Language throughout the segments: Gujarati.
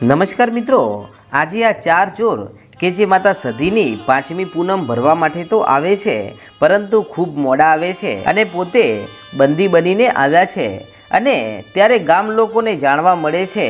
નમસ્કાર મિત્રો, આજે આ ચાર ચોર કે જે માતા સધીની પાંચમી પૂનમ ભરવા માટે તો આવે છે, પરંતુ ખૂબ મોડા આવે છે અને પોતે બંદી બનીને આવ્યા છે અને ત્યારે ગામ લોકોને જાણવા મળે છે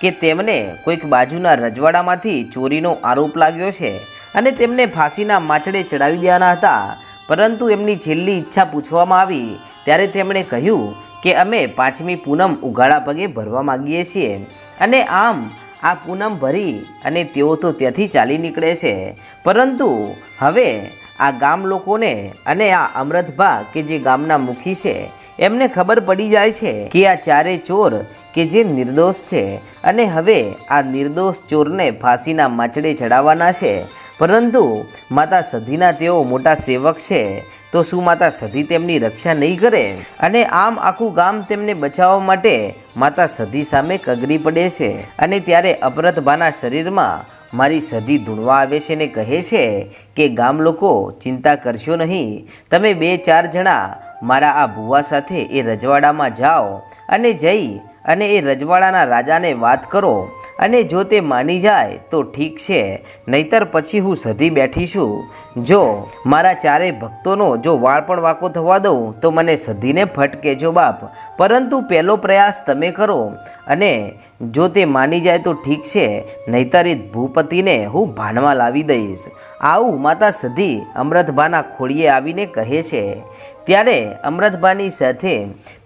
કે તેમને કોઈક બાજુના રજવાડામાંથી ચોરીનો આરોપ લાગ્યો છે અને તેમને ફાંસીના માચડે ચડાવી દેવાના હતા. પરંતુ એમની છેલ્લી ઈચ્છા પૂછવામાં આવી, ત્યારે તેમણે કહ્યું કે અમે પાંચમી પૂનમ ઉઘાડા પગે ભરવા માગીએ છીએ અને આમ આ પૂનમ ભરી અને તેઓ તો ત્યાંથી ચાલી નીકળે છે. પરંતુ હવે આ ગામ લોકોને અને આ અમૃતભા કે જે ગામના મુખી છે એમને ખબર પડી જાય છે કે આ ચારે ચોર કે જે નિર્દોષ છે. અને હવે આ નિર્દોષ ચોરને ફાંસીના માચડે ચડાવવાના છે. પરંતુ માતા સધીના તેઓ મોટા સેવક છે. તો શું માતા સધી તેમની રક્ષા નહીં કરે? અને આમ આખું ગામ તેમને બચાવવા માટે માતા સધી સામે કગરી પડે છે. અને ત્યારે અપરતભાના શરીરમાં મારી સધી ધૂણવા આવે છે ને કહે છે કે ગામ લોકો ચિંતા કરશો નહીં. તમે બે ચાર જણા મારા આ ભુવા સાથે એ રજવાડામાં જાઓ અને જઈ અને એ રજવાડાના રાજાને વાત કરો અને જો તે માની જાય તો ઠીક છે, નહીતર પછી હું સધી બેઠી છું જો, મારા ચારે ભક્તોનો જો વાળ પણ વાંકો થવા દઉં, તો મને સધીને ફટકેજો બાપ. પરંતુ પહેલો પ્રયાસ તમે કરો અને જો તે માની જાય તો ઠીક છે, નહીતર એ ભૂપતિને હું ભાનમાં લાવી દઈશ. આવું માતા સધી અમૃતભાના ખોળીએ આવીને કહે છે. ત્યારે અમૃતભાની સાથે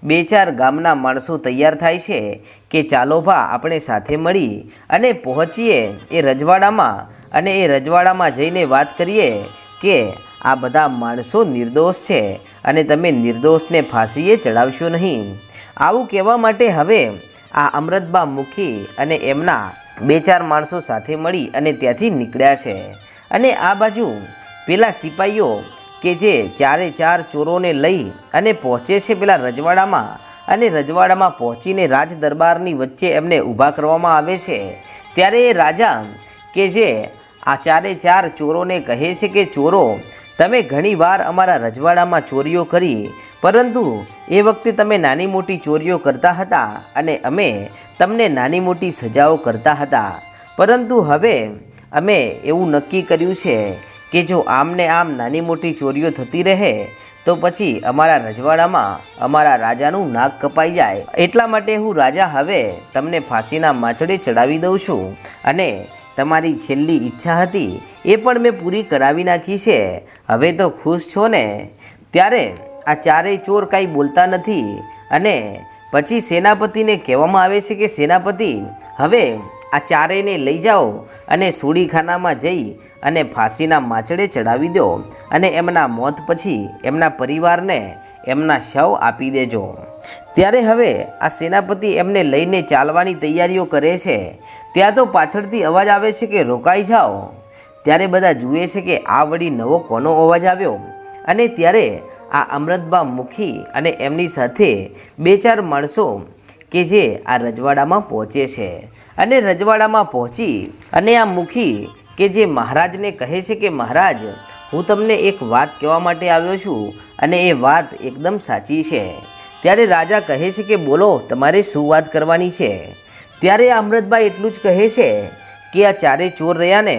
બે ચાર ગામના માણસો તૈયાર થાય છે કે ચાલો ભા, આપણે સાથે મળી અને પહોંચીએ એ રજવાડામાં અને એ રજવાડામાં જઈને વાત કરીએ કે આ બધા માણસો નિર્દોષ છે અને તમે નિર્દોષને ફાંસીએ ચડાવશો નહીં. આવું કહેવા માટે હવે આ અમૃતબા મુખી અને એમના બે ચાર માણસો સાથે મળી અને ત્યાંથી નીકળ્યા છે. અને આ બાજુ પેલા સિપાહીઓ કે જે ચારે ચાર ચોરોને લઈ અને પહોંચે છે પેલા રજવાડામાં અને રજવાડામાં પહોંચીને રાજ દરબારની વચ્ચે એમને ઊભા કરવામાં આવે છે. ત્યારે એ રાજા કે જે આ ચારે ચાર ચોરોને કહે છે કે, ચોરો, તમે ઘણીવાર અમારા રજવાડામાં ચોરીઓ કરી, પરંતુ એ વખતે તમે નાની મોટી ચોરીઓ કરતા હતા અને અમે તમને નાની મોટી સજાઓ કરતા હતા. પરંતુ હવે અમે એવું નક્કી કર્યું છે કે જો આમને આમ નાની મોટી ચોરીઓ થતી રહે, તો પછી અમારા રજવાડામાં અમારા રાજાનું નાક કપાઈ જાય. એટલા માટે હું રાજા હવે તમને ફાંસીના માછડે ચડાવી દઉં છું. અને તમારી છેલ્લી ઈચ્છા હતી એ પણ મેં પૂરી કરાવી નાખી છે. હવે તો ખુશ છો ને? ત્યારે આ ચારેય ચોર કાંઈ બોલતા નથી. અને પછી સેનાપતિને કહેવામાં આવે છે કે, સેનાપતિ, હવે આ ચારેયને લઈ જાઓ અને સુડીખાનામાં જઈ અને ફાંસીના માચડે ચડાવી દો અને એમના મોત પછી એમના પરિવારને એમના શવ આપી દેજો. ત્યારે હવે આ સેનાપતિ એમને લઈને ચાલવાની તૈયારીઓ કરે છે. ત્યાં તો પાછળથી અવાજ આવે છે કે રોકાઈ જાઓ. ત્યારે બધા જુએ છે કે આ વળી નવો કોનો અવાજ આવ્યો? અને ત્યારે આ અમૃતબા મુખી અને એમની સાથે બે ચાર માણસો કે જે આ રજવાડામાં પહોંચે છે. અને રજવાડામાં પહોંચી અને આ મુખી કે જે મહારાજને કહે છે કે, મહારાજ, હું તમને એક વાત કહેવા માટે આવ્યો છું અને એ વાત એકદમ સાચી છે. ત્યારે રાજા કહે છે કે, બોલો, તમારે શું વાત કરવાની છે? ત્યારે અમૃતભાઈ એટલું જ કહે છે કે, આ ચારે ચોર રહ્યા ને,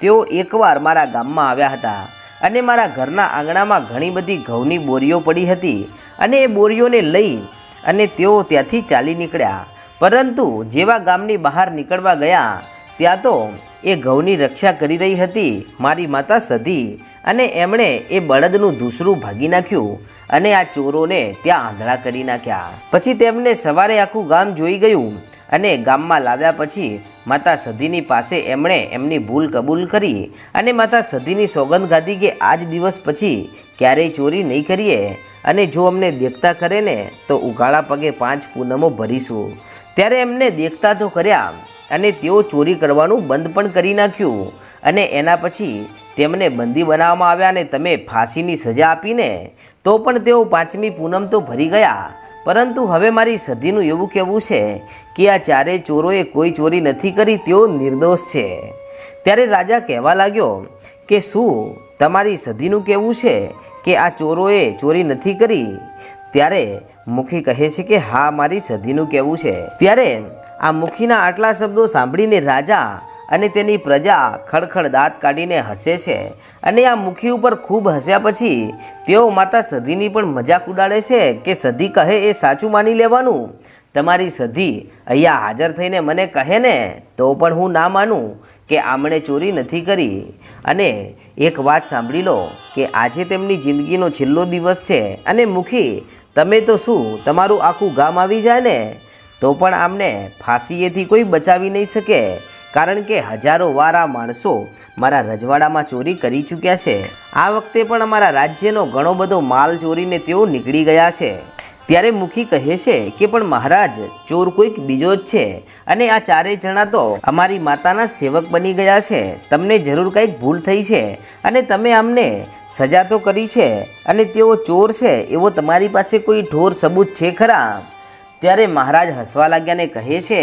તેઓ એકવાર મારા ગામમાં આવ્યા હતા અને મારા ઘરના આંગણામાં ઘણી બધી ઘઉંની બોરીઓ પડી હતી અને એ બોરીઓને લઈ અને તેઓ ત્યાંથી ચાલી નીકળ્યા. પરંતુ જેવા ગામની બહાર નીકળવા ગયા, ત્યાં તો એ ઘઉંની રક્ષા કરી રહી હતી, મારી માતા સધી, અને એમણે એ બળદનું દૂસરું ભાગી નાખ્યું, અને આ ચોરોને ત્યાં આંધળા કરી નાખ્યા. પછી તેમને સવારે આખું ગામ જોઈ ગયું, અને ગામમાં લાવ્યા પછી માતા સધીની પાસે એમણે એમની ભૂલ કબૂલ કરી, અને માતા સધીની સોગંદ ગાધી કે આજ દિવસ પછી ક્યારેય ચોરી નહીં કરીએ, અને જો અમને દેખતા કરે ને, તો ઉઘાડા પગે પાંચ પૂનમો ભરીશું. ત્યારે એમને દેખતા તો કર્યા અને તેઓ ચોરી કરવાનું બંધ પણ કરી નાખ્યું અને એના પછી તેમને બંદી બનાવવામાં આવ્યા અને તમે ફાંસીની સજા આપીને, તો પણ તેઓ પાંચમી પૂનમ તો ભરી ગયા. પરંતુ હવે મારી સધીનું એવું કહેવું છે કે આ ચારે ચોરોએ કોઈ ચોરી નથી કરી તેઓ નિર્દોષ છે. ત્યારે રાજા કહેવા લાગ્યો કે શું તમારી સધીનું કહેવું છે કે આ ચોરોએ ચોરી નથી કરી? ત્યારે મુખી કહે છે કે, હા, મારી સધીનું કહેવું છે. ત્યારે આ મુખીના આટલા શબ્દો સાંભળીને રાજા અને તેની પ્રજા ખડખડ દાંત કાઢીને હસે છે અને આ મુખી ઉપર ખૂબ હસ્યા પછી તેઓ માતા સધીની પણ મજાક ઉડાડે છે કે, સધી કહે એ સાચું માની લેવાનું? તમારી સધી અહીંયા હાજર થઈને મને કહે ને, તો પણ હું ના માનું કે આમણે ચોરી નથી કરી. અને એક વાત સાંભળી લો કે, આજે તેમની જિંદગીનો છેલ્લો દિવસ છે. અને મુખી તમે તો શું, તમારું આખું ગામ આવી જાય ને, તો પણ આમને ફાંસીએથી કોઈ બચાવી નહીં શકે. કારણ કે હજારો વાર આ માણસો મારા રજવાડામાં ચોરી કરી ચૂક્યા છે. આ વખતે પણ અમારા રાજ્યનો ઘણો બધો માલ ચોરીને તેઓ નીકળી ગયા છે. ત્યારે મુખી કહે છે કે પણ મહારાજ, ચોર કોઈક બીજો જ છે અને આ ચારેય જણા તો અમારી માતાના સેવક બની ગયા છે. તમને જરૂર કંઈક ભૂલ થઈ છે અને તમે અમને સજા તો કરી છે અને તેઓ ચોર છે, એવો તમારી પાસે કોઈ ઢોર સબૂત છે ખરા? ત્યારે મહારાજ હસવા લાગ્યા ને કહે છે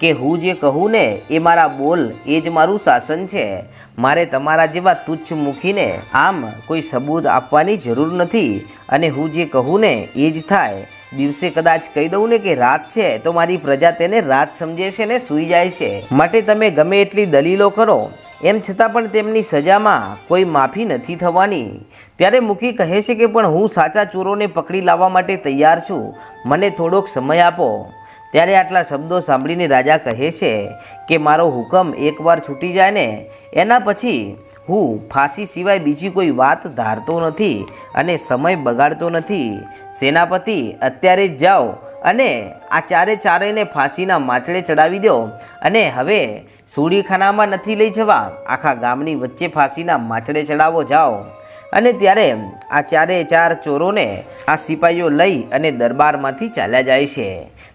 કે હું જે કહું ને, એ મારા બોલ, એ જ મારું શાસન છે. મારે તમારા જેવા તુચ્છ મૂકીને આમ કોઈ સબૂત આપવાની જરૂર નથી. અને હું જે કહું ને, એ જ થાય. દિવસે કદાચ કહી દઉં ને કે રાત છે, તો મારી પ્રજા તેને રાત સમજે છે ને સૂઈ જાય છે. માટે તમે ગમે એટલી દલીલો કરો. એમ છતાં પણ તેમની સજામાં કોઈ માફી નથી થવાની. ત્યારે મુખી કહે છે કે, પણ હું સાચા ચોરોને પકડી લાવવા માટે તૈયાર છું. મને થોડોક સમય આપો. ત્યારે આટલા શબ્દો સાંભળીને રાજા કહે છે કે મારો હુકમ એકવાર છૂટી જાય ને, એના પછી હું ફાંસી સિવાય બીજી કોઈ વાત ધારતો નથી અને સમય બગાડતો નથી. સેનાપતિ, અત્યારે જ જાઓ અને આ ચારે ચારેયને ફાંસીના માચડે ચડાવી દો અને હવે સુડીખાનામાં નથી લઈ જવા, આખા ગામની વચ્ચે ફાંસીના માચડે ચડાવો જાઓ. અને ત્યારે આ ચારે ચાર ચોરોને આ સિપાહીઓ લઈ અને દરબારમાંથી ચાલ્યા જાય છે.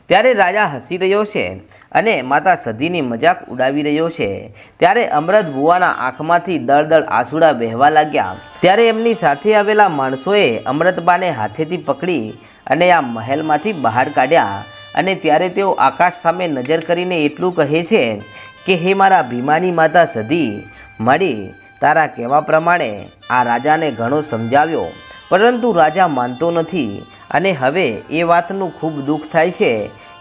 ત્યારે રાજા હસી રહ્યો છે અને માતા સધીની મજાક ઉડાવી રહ્યો છે. ત્યારે અમૃત ભુવાના આંખમાંથી દળદળ આંસુડા વહેવા લાગ્યા. ત્યારે એમની સાથે આવેલા માણસોએ અમૃતબાને હાથેથી પકડી અને આ મહેલમાંથી બહાર કાઢ્યા. અને ત્યારે તેઓ આકાશ સામે નજર કરીને એટલું કહે છે કે, હે મારા ભીમાની માતા સધી, મારી તારા કહેવા પ્રમાણે આ રાજાને ઘણો સમજાવ્યો. પરંતુ રાજા માનતો નથી અને હવે એ વાતનું ખૂબ દુઃખ થાય છે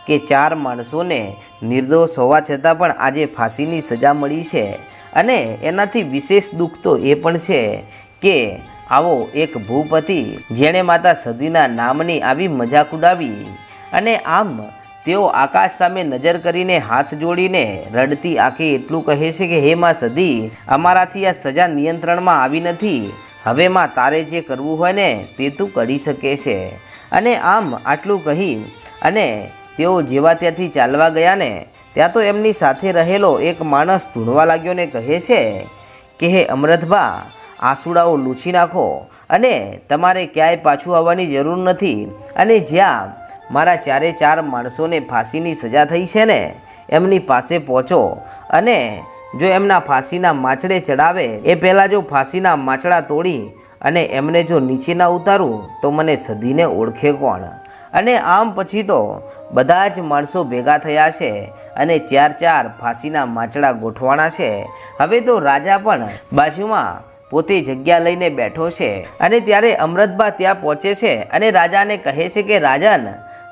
કે ચાર માણસોને નિર્દોષ હોવા છતાં પણ આજે ફાંસીની સજા મળી છે. અને એનાથી વિશેષ દુઃખ તો એ પણ છે કે આવો એક ભૂપતિ જેણે માતા સદીના નામની આવી મજાક ઉડાવી અને આમ તેઓ આકાશ સામે નજર કરીને હાથ જોડીને રડતી આંખે એટલું કહે છે કે, હે માં સદી, અમારાથી આ સજા નિયંત્રણમાં આવી નથી. હવે માં તારે જે કરવું હોય ને તે તું કરી શકે છે. અને આમ આટલું કહી અને તેઓ જેવા ત્યાંથી ચાલવા ગયા ને, ત્યાં તો એમની સાથે રહેલો એક માણસ ધૂણવા લાગ્યો ને કહે છે, કે હે અમૃતભા આંસુડાઓ લૂછી નાખો અને તમારે ક્યાંય પાછું આવવાની જરૂર નથી. અને જ્યાં મારા ચારે ચાર માણસોને ફાંસીની સજા થઈ છે ને, એમની પાસે પહોંચો અને જો એમના ફાંસીના માછડે ચડાવે, એ પહેલાં જો ફાંસીના માછડા તોડી અને એમને જો નીચે ના ઉતારું, તો મને સદીને ઓળખે કોણ? અને આમ પછી તો બધા જ માણસો ભેગા થયા છે અને ચાર ચાર ફાંસીના માછડા ગોઠવાણા છે. હવે તો રાજા પણ બાજુમાં પોતે જગ્યા લઈને બેઠો છે અને ત્યારે અમૃતબા ત્યાં પહોંચે છે અને રાજાને કહે છે કે, રાજન,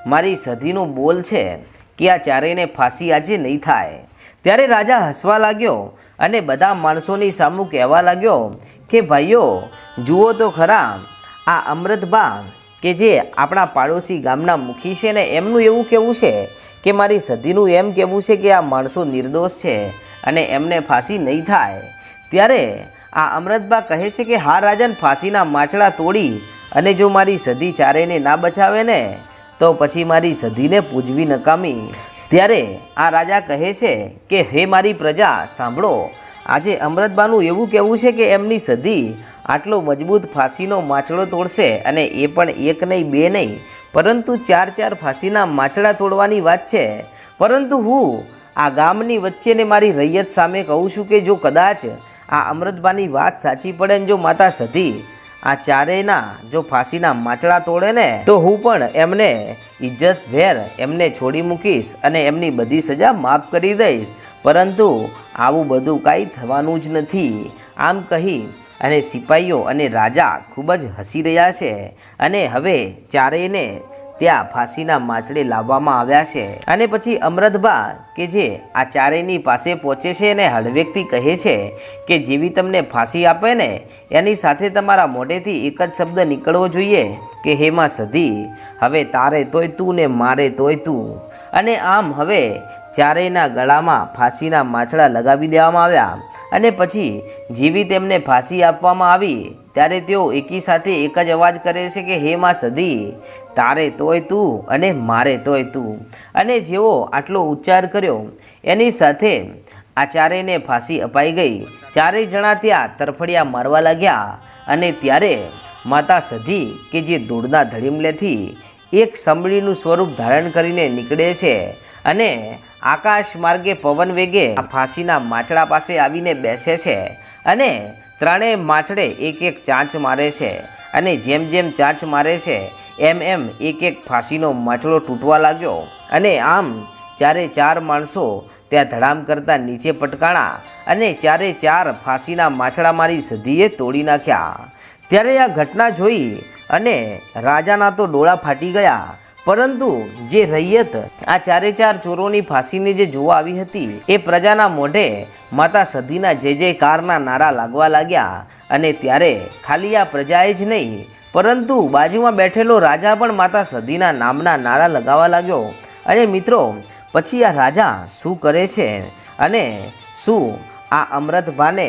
મારી સધીનું બોલ છે કે આ ચારેયને ફાંસી આજે નહીં થાય. ત્યારે રાજા હસવા લાગ્યો અને બધા માણસોની સામું કહેવા લાગ્યો કે, ભાઈઓ, જુઓ તો ખરા, આ અમૃતબા કે જે આપણા પાડોશી ગામના મુખી છે ને, એમનું એવું કહેવું છે કે, મારી સધીનું એમ કહેવું છે કે, આ માણસો નિર્દોષ છે અને એમને ફાંસી નહીં થાય. ત્યારે આ અમૃતબા કહે છે કે, હા રાજન, ફાંસીના માછડા તોડી અને જો મારી સધી ચારેને ના બચાવે ને, તો પછી મારી સધીને પૂજવી નકામી. ત્યારે આ રાજા કહે છે કે, હે મારી પ્રજા, સાંભળો. આજે અમૃતબાનું એવું કહેવું છે કે, એમની સધી આટલો મજબૂત ફાંસીનો માછડો તોડશે અને એ પણ એક નહીં, બે નહીં. પરંતુ ચાર ચાર ફાંસીના માછડા તોડવાની વાત છે. પરંતુ હું આ ગામની વચ્ચેને મારી રૈયત સામે કહું છું કે, જો કદાચ આ અમૃતબાની વાત સાચી પડે ને જો માતા સધી આ ચારેયના જો ફાંસીના માછડા તોડે ને, તો હું પણ એમને ઇજ્જત ભેર એમને છોડી મૂકીશ અને એમની બધી સજા માફ કરી દઈશ. પરંતુ આવું બધું કાંઈ થવાનું જ નથી. આમ કહી અને સિપાહીઓ અને રાજા ખૂબ જ હસી રહ્યા છે. અને હવે ચારેયને ત્યાં ફાંસીના માછડે લાવવામાં આવ્યા છે. અને પછી અમૃતબા કે જે આ ચારેયની પાસે પહોંચે છે અને હળવેકથી કહે છે કે જેવી તમને ફાંસી આપે ને, એની સાથે તમારા મોઢેથી એક જ શબ્દ નીકળવો જોઈએ કે હેમાં સધી, હવે તારે તોય તું ને મારે તોય તું. અને આમ હવે ચારેયના ગળામાં ફાંસીના માછડા લગાવી દેવામાં આવ્યા. અને પછી જેવી તેમને ફાંસી આપવામાં આવી ત્યારે તેઓ એકી સાથે એક જ અવાજ કરે છે કે, હે માં સધી તારે તોય તું અને મારે તોય તું. અને જેઓ આટલો ઉચ્ચાર કર્યો, એની સાથે આ ચારેયને ફાંસી અપાઈ ગઈ. ચારેય જણા ત્યાં તરફડિયા મારવા લાગ્યા અને ત્યારે માતા સધી કે જે ધૂળના ધડીમલેથી એક સંભળીનું સ્વરૂપ ધારણ કરીને નીકળે છે અને આકાશ માર્ગે પવન વેગે ફાંસીના માછડા પાસે આવીને બેસે છે અને ત્રણેય માછડે એક એક ચાંચ મારે છે અને જેમ જેમ ચાંચ મારે છે, એમ એમ એક એક ફાંસીનો માછડો તૂટવા લાગ્યો. અને આમ ચારે ચાર માણસો ત્યાં ધડામ કરતા નીચે પટકાણા અને ચારે ચાર ફાંસીના માછડા મારી સધીએ તોડી નાખ્યા. ત્યારે આ ઘટના જોઈ અને રાજાના તો ડોળા ફાટી ગયા. પરંતુ જે રૈયત આ ચારે ચાર ચોરોની ફાંસીને જે જોવા આવી હતી, એ પ્રજાના મોઢે માતા સધીના જે કારના નારા લાગવા લાગ્યા અને ત્યારે ખાલી આ પ્રજાએ જ નહીં, પરંતુ બાજુમાં બેઠેલો રાજા પણ માતા સધીના નામના નારા લગાવવા લાગ્યો અને મિત્રો, પછી આ રાજા શું કરે છે અને શું આ અમૃતભાને